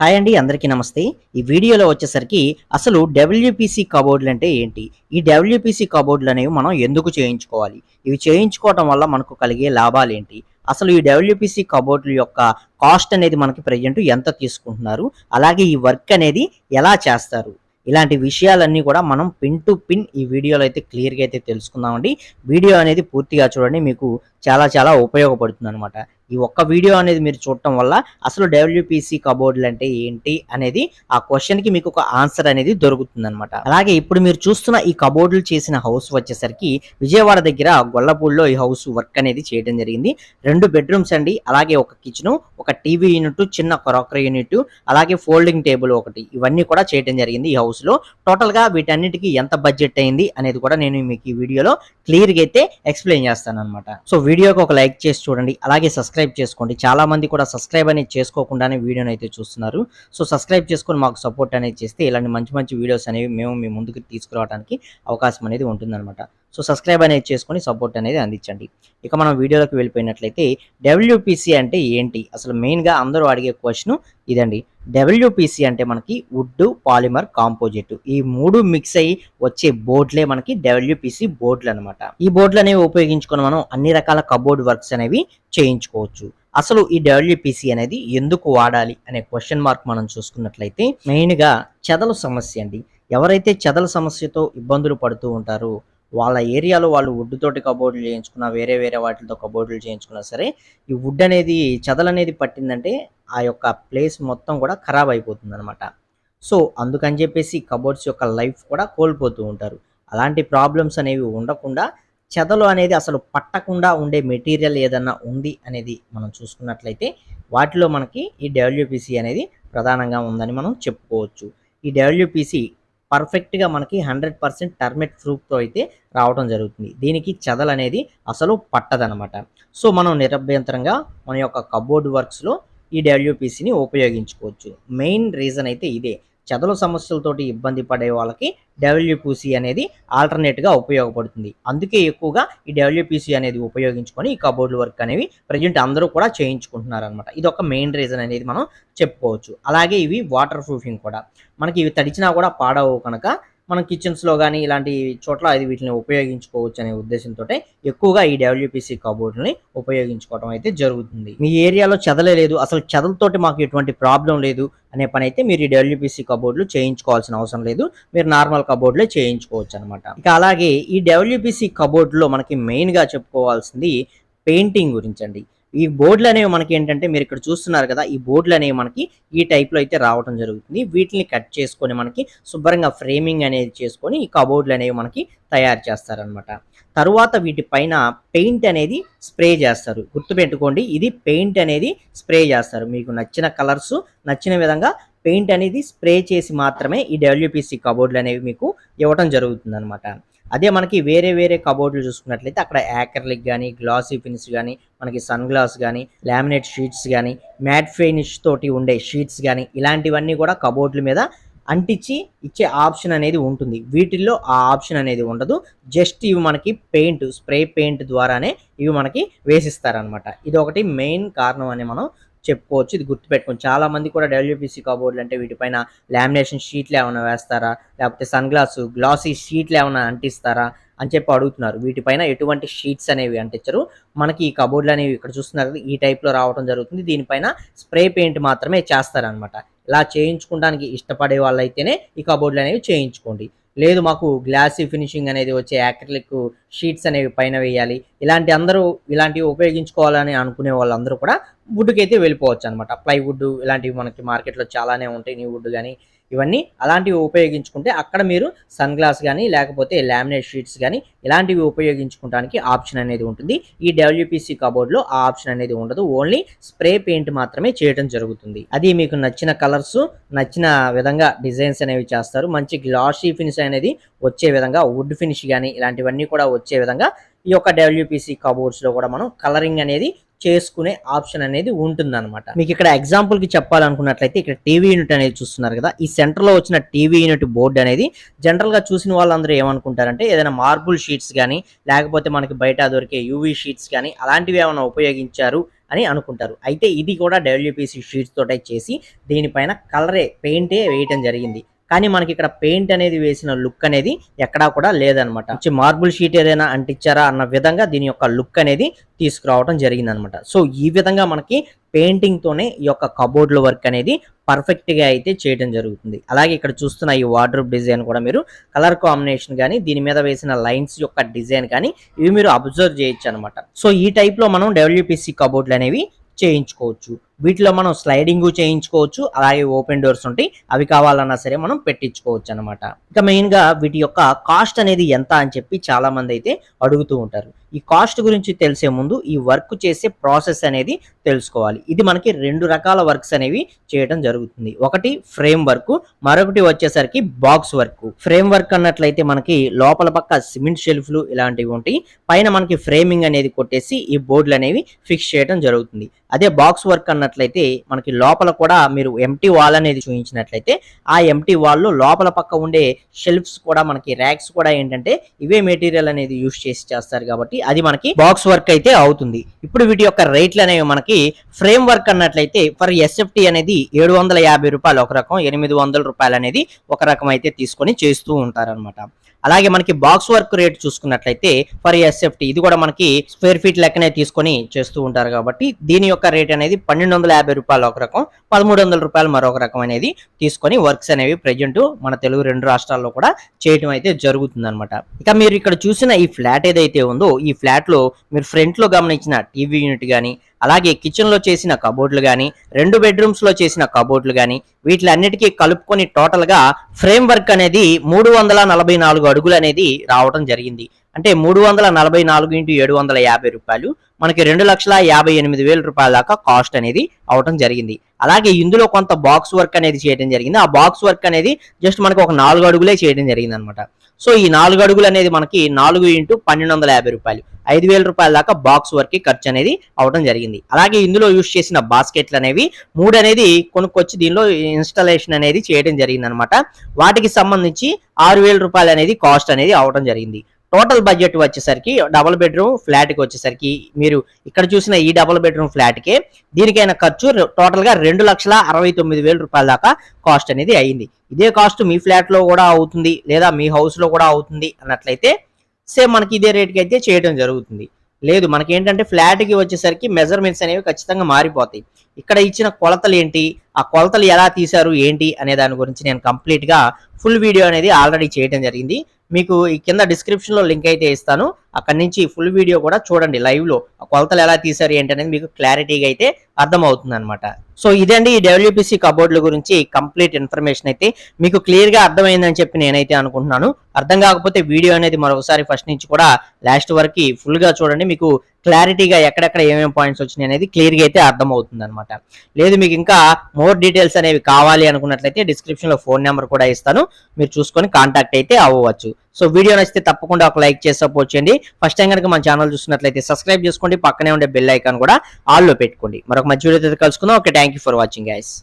Hi అండి అందరికీ నమస్తే. ఈ వీడియోలో వచ్చేసరికి అసలు డబ్ల్యూపీసీ కబోర్డులు అంటే ఏంటి? ఈ డబ్ల్యూపీసీ కబోర్డులు అనేవి మనం ఎందుకు చేయించుకోవాలి? ఇవి చేయించుకోవటం వల్ల మనకు కలిగే లాభాలు ఏంటి? అసలు ఈ డబ్ల్యూపీసీ కబోర్డుల యొక్క కాస్ట్ అనేది మనకి ప్రజెంట్ ఎంత తీసుకుంటున్నారు? అలాగే ఈ వర్క్ అనేది ఎలా చేస్తారు? ఇలాంటి విషయాలన్నీ కూడా మనం పిన్ టు పిన్ ఈ వీడియోలో అయితే క్లియర్గా అయితే తెలుసుకుందామండి. వీడియో అనేది పూర్తిగా చూడండి మీకు చాలా చాలా ఉపయోగపడుతుంది అనమాట ఈ ఒక్క వీడియో అనేది మీరు చూడటం వల్ల అసలు డబ్ల్యూపీసీ కబోర్డులు అంటే ఏంటి అనేది ఆ క్వశ్చన్కి మీకు ఒక ఆన్సర్ అనేది దొరుకుతుంది అనమాట అలాగే ఇప్పుడు మీరు చూస్తున్న ఈ కబోర్డులు చేసిన హౌస్ వచ్చేసరికి విజయవాడ దగ్గర గొల్లపూడిలో ఈ హౌస్ వర్క్ అనేది చేయడం జరిగింది. రెండు బెడ్రూమ్స్ అండి అలాగే ఒక కిచెన్ ఒక టీవీ యూనిట్ చిన్న క్రాకరీ యూనిట్ అలాగే ఫోల్డింగ్ టేబుల్ ఒకటి. ఇవన్నీ కూడా చేయడం జరిగింది ఈ హౌస్లో. టోటల్గా వీటన్నిటికీ ఎంత బడ్జెట్ అయింది అనేది కూడా నేను మీకు ఈ వీడియోలో క్లియర్గా అయితే ఎక్స్ప్లెయిన్ చేస్తాను అనమాట సో వీడియోకి ఒక లైక్ చేసి చూడండి అలాగే సబ్స్క్రైబ్ చేసుకోండి. చాలామంది కూడా సబ్స్క్రైబ్ అనేది చేసుకోకుండానే వీడియోని అయితే చూస్తున్నారు. సో సబ్స్క్రైబ్ చేసుకొని మాకు సపోర్ట్ అనేది చేస్తే ఇలాంటి మంచి మంచి వీడియోస్ అనేవి మేము మీ ముందుకు తీసుకురావడానికి అవకాశం అనేది ఉంటుందన్నమాట. సో సబ్స్క్రైబ్ అనేది చేసుకొని సపోర్ట్ అనేది అందించండి. ఇక మనం వీడియోలోకి వెళ్ళిపోయినట్లయితే డబ్ల్యూపీసీ అంటే ఏంటి? అసలు మెయిన్గా అందరూ అడిగే క్వశ్చన్ ఇదండి. డబ్ల్యూపీసీ అంటే మనకి వుడ్ పాలిమర్ కాంపోజిట్ ఈ మూడు మిక్స్ అయ్యి వచ్చే బోర్డులే మనకి డబ్ల్యూపీసీ బోర్డులు అనమాట ఈ బోర్డులు అనేవి ఉపయోగించుకొని మనం అన్ని రకాల కబోర్డ్ వర్క్స్ అనేవి చేయించుకోవచ్చు. అసలు ఈ డబ్ల్యూపీసీ అనేది ఎందుకు వాడాలి అనే క్వశ్చన్ మార్క్ మనం చూసుకున్నట్లయితే మెయిన్గా చెదల సమస్య అండి. ఎవరైతే చెదల సమస్యతో ఇబ్బందులు పడుతూ ఉంటారో వాళ్ళ ఏరియాలో వాళ్ళు వుడ్ తోటి కబోర్డులు చేయించుకున్నా వేరే వేరే వాటితో కబోర్డులు చేయించుకున్నా సరే ఈ వుడ్ అనేది చెదలు అనేది పట్టిందంటే ఆ యొక్క ప్లేస్ మొత్తం కూడా ఖరాబ్ అయిపోతుంది అనమాట సో అందుకని చెప్పేసి కబోర్డ్స్ యొక్క లైఫ్ కూడా కోల్పోతూ ఉంటారు. అలాంటి ప్రాబ్లమ్స్ అనేవి ఉండకుండా చెదలు అనేది అసలు పట్టకుండా ఉండే మెటీరియల్ ఏదన్నా ఉంది అనేది మనం చూసుకున్నట్లయితే వాటిలో మనకి ఈ డబ్ల్యూపీసీ అనేది ప్రధానంగా ఉందని మనం చెప్పుకోవచ్చు. ఈ డబ్ల్యూపీసీ పర్ఫెక్ట్గా మనకి హండ్రెడ్ పర్సెంట్ టర్మెట్ ప్రూఫ్తో అయితే రావడం జరుగుతుంది. దీనికి చెదలు అనేది అసలు పట్టదనమాట. సో మనం నిరభ్యంతరంగా మన యొక్క కబోర్డ్ వర్క్స్లో ఈ డబ్ల్యూపీసీని ఉపయోగించుకోవచ్చు. మెయిన్ రీజన్ అయితే ఇదే. చెదల సమస్యలతోటి ఇబ్బంది పడే వాళ్ళకి డబ్ల్యూపీసీ అనేది ఆల్టర్నేట్గా ఉపయోగపడుతుంది. అందుకే ఎక్కువగా ఈ డబ్ల్యూపీసీ అనేది ఉపయోగించుకొని ఈ కబోర్డ్ వర్క్ అనేవి ప్రజెంట్ అందరూ కూడా చేయించుకుంటున్నారు అనమాట ఇది ఒక మెయిన్ రీజన్ అనేది మనం చెప్పుకోవచ్చు. అలాగే ఇవి వాటర్ ప్రూఫింగ్ కూడా. మనకి ఇవి తడిచినా కూడా పాడవు కనుక మనం కిచెన్స్లో కానీ ఇలాంటి చోట్ల అది వీటిని ఉపయోగించుకోవచ్చు అనే ఉద్దేశంతో ఎక్కువగా ఈ డబ్ల్యూపీసీ కబోర్డ్ని ఉపయోగించుకోవడం అయితే జరుగుతుంది. మీ ఏరియాలో చెదలే లేదు అసలు చెదలతోటి మాకు ఎటువంటి ప్రాబ్లం లేదు అనే పని అయితే మీరు ఈ డబ్ల్యూపీసీ కబోర్డులు చేయించుకోవాల్సిన అవసరం లేదు. మీరు నార్మల్ కబోర్డులే చేయించుకోవచ్చు అనమాట ఇక అలాగే ఈ డబ్ల్యూపీసీ కబోర్డులో మనకి మెయిన్గా చెప్పుకోవాల్సింది పెయింటింగ్ గురించి అండి. ఈ బోర్డులు అనేవి మనకి ఏంటంటే మీరు ఇక్కడ చూస్తున్నారు కదా ఈ బోర్డులు అనేవి మనకి ఈ టైప్లో అయితే రావడం జరుగుతుంది. వీటిని కట్ చేసుకొని మనకి శుభ్రంగా ఫ్రేమింగ్ అనేది చేసుకొని ఈ కబోర్డులు అనేవి మనకి తయారు చేస్తారనమాట తరువాత వీటిపైన పెయింట్ అనేది స్ప్రే చేస్తారు. గుర్తుపెట్టుకోండి ఇది పెయింట్ అనేది స్ప్రే చేస్తారు. మీకు నచ్చిన కలర్స్ నచ్చిన విధంగా పెయింట్ అనేది స్ప్రే చేసి మాత్రమే ఈ డబ్ల్యూపీసీ కబోర్డులు అనేవి మీకు ఇవ్వటం జరుగుతుంది అనమాట అదే మనకి వేరే వేరే కబోర్డులు చూసుకున్నట్లయితే అక్కడ యాకర్లిక్ కానీ గ్లాసీ ఫినిష్ కానీ మనకి సన్ గ్లాస్ కానీ లామినేట్ షీట్స్ కానీ మ్యాట్ ఫినిష్ తోటి ఉండే షీట్స్ కానీ ఇలాంటివన్నీ కూడా కబోర్డుల మీద అంటించి ఇచ్చే ఆప్షన్ అనేది ఉంటుంది. వీటిల్లో ఆ ఆప్షన్ అనేది ఉండదు. జస్ట్ ఇవి మనకి పెయింట్ స్ప్రే పెయింట్ ద్వారానే ఇవి మనకి వేసిస్తారనమాట ఇది ఒకటి మెయిన్ కారణం అని మనం చెప్పుకోవచ్చు. ఇది గుర్తుపెట్టుకోండి. చాలా మంది కూడా డబ్ల్యూపీసీ కబోర్డులు అంటే వీటిపైన లామినేషన్ షీట్లు ఏమైనా వేస్తారా? లేకపోతే సన్ గ్లాస్ గ్లాసీ షీట్లు ఏమైనా అంటిస్తారా? అని చెప్పి అడుగుతున్నారు. వీటిపైన ఎటువంటి షీట్స్ అనేవి అంటించరు. మనకి ఈ కబోర్డులు అనేవి ఇక్కడ చూస్తున్నారు కదా, ఈ టైప్లో రావడం జరుగుతుంది. దీనిపైన స్ప్రే పెయింట్ మాత్రమే చేస్తారనమాట ఇలా చేయించుకోవడానికి ఇష్టపడే వాళ్ళైతేనే ఈ కబోర్డులు అనేవి చేయించుకోండి. లేదు మాకు గ్లాసీ ఫినిషింగ్ అనేది వచ్చే యాక్రిలిక్ షీట్స్ అనేవి పైన వేయాలి. ఇలాంటి అందరూ ఇలాంటివి ఉపయోగించుకోవాలని అనుకునే వాళ్ళందరూ కూడా వుడ్కి అయితే వెళ్ళిపోవచ్చు అనమాట ప్లైవుడ్ ఇలాంటివి మనకి మార్కెట్లో చాలానే ఉంటాయి నీ వుడ్ కానీ ఇవన్నీ. అలాంటివి ఉపయోగించుకుంటే అక్కడ మీరు సన్ గ్లాస్ కానీ లేకపోతే లామినేట్ షీట్స్ కానీ ఇలాంటివి ఉపయోగించుకోవడానికి ఆప్షన్ అనేది ఉంటుంది. ఈ డబ్ల్యూపీసీ కబోర్డ్లో ఆ ఆప్షన్ అనేది ఉండదు. ఓన్లీ స్ప్రే పెయింట్ మాత్రమే చేయడం జరుగుతుంది. అది మీకు నచ్చిన కలర్స్ నచ్చిన విధంగా డిజైన్స్ అనేవి చేస్తారు. మంచి గ్లాసీ ఫినిష్ అనేది వచ్చే విధంగా వుడ్ ఫినిష్ కానీ ఇలాంటివన్నీ కూడా వచ్చే విధంగా ఈ యొక్క డబ్ల్యూపీసీ కబోర్డ్స్లో కూడా మనం కలరింగ్ అనేది చేసుకునే ఆప్షన్ అనేది ఉంటుందన్నమాట. మీకు ఇక్కడ ఎగ్జాంపుల్కి చెప్పాలనుకున్నట్లయితే ఇక్కడ టీవీ యూనిట్ అనేది చూస్తున్నారు కదా. ఈ సెంటర్లో వచ్చిన టీవీ యూనిట్ బోర్డు అనేది జనరల్గా చూసిన వాళ్ళందరూ ఏమనుకుంటారంటే ఏదైనా మార్బుల్ షీట్స్ కానీ లేకపోతే మనకి బయట దొరికే యూవీ షీట్స్ కానీ అలాంటివి ఏమైనా ఉపయోగించారు అని అనుకుంటారు. అయితే ఇది కూడా డబ్ల్యూపీసీ షీట్స్ తోటే చేసి దీనిపైన కలరే పెయింటే వేయటం జరిగింది. కానీ మనకి ఇక్కడ పెయింట్ అనేది వేసిన లుక్ అనేది ఎక్కడా కూడా లేదనమాట. మంచి మార్బుల్ షీట్ ఏదైనా అంటించారా అన్న విధంగా దీని యొక్క లుక్ అనేది తీసుకురావడం జరిగింది అనమాట సో ఈ విధంగా మనకి పెయింటింగ్ తోనే ఈ యొక్క కబోర్డ్ల వర్క్ అనేది పర్ఫెక్ట్గా అయితే చేయడం జరుగుతుంది. అలాగే ఇక్కడ చూస్తున్న ఈ వార్డ్రోబ్ డిజైన్ కూడా మీరు కలర్ కాంబినేషన్ కానీ దీని మీద వేసిన లైన్స్ యొక్క డిజైన్ కానీ ఇవి మీరు అబ్జర్వ్ చేయొచ్చు అనమాట సో ఈ టైప్లో మనం డబ్ల్యూపీసీ కబోర్డ్లు అనేవి చేయించుకోవచ్చు. వీటిలో మనం స్లైడింగ్ చేయించుకోవచ్చు అలాగే ఓపెన్ డోర్స్ ఉంటాయి. అవి కావాలన్నా సరే మనం పెట్టించుకోవచ్చు అనమాట ఇక మెయిన్గా వీటి యొక్క కాస్ట్ అనేది ఎంత అని చెప్పి చాలా మంది అయితే అడుగుతూ ఉంటారు. ఈ కాస్ట్ గురించి తెలిసే ముందు ఈ వర్క్ చేసే ప్రాసెస్ అనేది తెలుసుకోవాలి. ఇది మనకి రెండు రకాల వర్క్స్ అనేవి చేయడం జరుగుతుంది. ఒకటి ఫ్రేమ్ వర్క్ మరొకటి వచ్చేసరికి బాక్స్ వర్క్ ఫ్రేమ్ వర్క్ అన్నట్లయితే మనకి లోపల పక్క సిమెంట్ షెల్ఫ్లు ఇలాంటివి ఉంటాయి. పైన మనకి ఫ్రేమింగ్ అనేది కొట్టేసి ఈ బోర్డులు అనేవి ఫిక్స్ చేయడం జరుగుతుంది. అదే బాక్స్ వర్క్ చూసినట్లయితే మనకి లోపల కూడా మీరు ఎంటీ వాల్ అనేది చూపించినట్లయితే ఆ ఎంటీ వాల్ లోపల పక్క ఉండే షెల్ఫ్స్ కూడా మనకి ర్యాక్స్ కూడా ఏంటంటే ఇవే మెటీరియల్ అనేది యూస్ చేసి చేస్తారు కాబట్టి అది మనకి బాక్స్ వర్క్ అయితే అవుతుంది. ఇప్పుడు వీటి యొక్క రేట్లు అనేవి మనకి ఫ్రేమ్ వర్క్ అన్నట్లయితే ఫర్ ఎస్ఎఫ్టీ అనేది ఏడు వందల యాభై రూపాయలు ఒక రకం ఎనిమిది వందల రూపాయలు అనేది ఒక రకం అయితే తీసుకొని చేస్తూ ఉంటారన్నమాట. అలాగే మనకి బాక్స్ వర్క్ రేట్ చూసుకున్నట్లయితే ఫర్ ఎస్ఎఫ్టీ ఇది కూడా మనకి స్క్వేర్ ఫీట్ లెక్కనే తీసుకొని చేస్తూ ఉంటారు కాబట్టి దీని యొక్క రేట్ అనేది పన్నెండు వందల యాభై రూపాయలు ఒక రకం పదమూడు వందల రూపాయలు మరొక రకం అనేది తీసుకొని వర్క్స్ అనేవి ప్రజెంట్ మన తెలుగు రెండు రాష్ట్రాల్లో కూడా చేయటం అయితే జరుగుతుంది అనమాట ఇక మీరు ఇక్కడ చూసిన ఈ ఫ్లాట్ ఏదైతే ఉందో ఈ ఫ్లాట్లో మీరు ఫ్రంట్లో గమనించిన టీవీ యూనిట్ కానీ అలాగే కిచెన్లో చేసిన కబోర్డ్లు కానీ రెండు బెడ్రూమ్స్లో చేసిన కబోర్డ్లు కానీ వీటిలన్నిటికీ కలుపుకొని టోటల్గా ఫ్రేమ్ వర్క్ అనేది మూడు వందల నలభై నాలుగు అడుగులు అనేది రావడం జరిగింది. అంటే మూడు వందల నలభై నాలుగు ఇంటూ ఏడు వందల యాభై రూపాయలు. మనకి రెండు లక్షల యాభై ఎనిమిది వేల రూపాయల దాకా కాస్ట్ అనేది అవటం జరిగింది. అలాగే ఇందులో కొంత బాక్స్ వర్క్ అనేది చేయడం జరిగింది. ఆ బాక్స్ వర్క్ అనేది జస్ట్ మనకి ఒక నాలుగు అడుగులే చేయడం జరిగింది అనమాట సో ఈ నాలుగు అడుగులు అనేది మనకి నాలుగు ఇంటూ పన్నెండు వందల యాభై రూపాయలు. ఐదు వేల రూపాయల దాకా బాక్స్ వర్క్కి ఖర్చు అనేది అవడం జరిగింది. అలాగే ఇందులో యూస్ చేసిన బాస్కెట్లు అనేవి మూడు అనేది కొనుక్కొచ్చి దీనిలో ఇన్స్టాలేషన్ అనేది చేయడం జరిగింది అనమాట వాటికి సంబంధించి ఆరు వేల రూపాయలు అనేది కాస్ట్ అనేది అవడం జరిగింది. టోటల్ బడ్జెట్ వచ్చేసరికి డబుల్ బెడ్రూమ్ ఫ్లాట్కి వచ్చేసరికి మీరు ఇక్కడ చూసిన ఈ డబుల్ బెడ్రూమ్ ఫ్లాట్కే దీనికైనా దీనికైన ఖర్చు టోటల్గా రెండు లక్షల అరవై తొమ్మిది వేల రూపాయల దాకా కాస్ట్ అనేది అయింది. ఇదే కాస్ట్ మీ ఫ్లాట్లో కూడా అవుతుంది లేదా మీ హౌస్లో కూడా అవుతుంది అన్నట్లయితే సేమ్ మనకి ఇదే రేట్కి అయితే చేయడం జరుగుతుంది. లేదు మనకి ఏంటంటే ఫ్లాట్కి వచ్చేసరికి మెజర్మెంట్స్ అనేవి ఖచ్చితంగా మారిపోతాయి. ఇక్కడ ఇచ్చిన కొలతలు ఏంటి? ఆ కొలతలు ఎలా తీశారు ఏంటి అనే దాని గురించి నేను కంప్లీట్గా ఫుల్ వీడియో అనేది ఆల్రెడీ చేయడం జరిగింది. మీకు ఈ కింద డిస్క్రిప్షన్లో లింక్ అయితే ఇస్తాను. అక్కడి నుంచి ఫుల్ వీడియో కూడా చూడండి లైవ్లో. కొలతలు ఎలా తీశారు ఏంటి అనేది మీకు క్లారిటీగా అయితే అర్థమవుతుంది అనమాట సో ఇదండి ఈ డబ్ల్యూపీసీ కబోర్డుల గురించి కంప్లీట్ ఇన్ఫర్మేషన్ అయితే మీకు క్లియర్గా అర్థమైందని చెప్పి నేనైతే అనుకుంటున్నాను. అర్థం కాకపోతే వీడియో అనేది మరొకసారి ఫస్ట్ నుంచి కూడా లాస్ట్ వరకు ఫుల్గా చూడండి. మీకు క్లారిటీగా ఎక్కడెక్కడ ఏమేమి పాయింట్స్ వచ్చినాయి అనేది క్లియర్గా అయితే అర్థమవుతుంది అనమాట లేదు మీకు ఇంకా మోర్ డీటెయిల్స్ అనేవి కావాలి అనుకున్నట్లయితే డిస్క్రిప్షన్లో ఫోన్ నెంబర్ కూడా ఇస్తాను. మీరు చూసుకొని కాంటాక్ట్ అయితే అవ్వచ్చు. సో వీడియో నచ్చితే తప్పకుండా ఒక లైక్ చేసి సపోర్ట్ చేయండి. ఫస్ట్ టైం కనుక మన ఛానల్ చూసినట్లయితే సబ్స్క్రైబ్ చేసుకోండి. పక్కనే ఉండే బెల్ ఐకాన్ కూడా ఆల్లో పెట్టుకోండి. మరొక మంచి వీడియో కలుసుకుందాం. Okay thank you for watching guys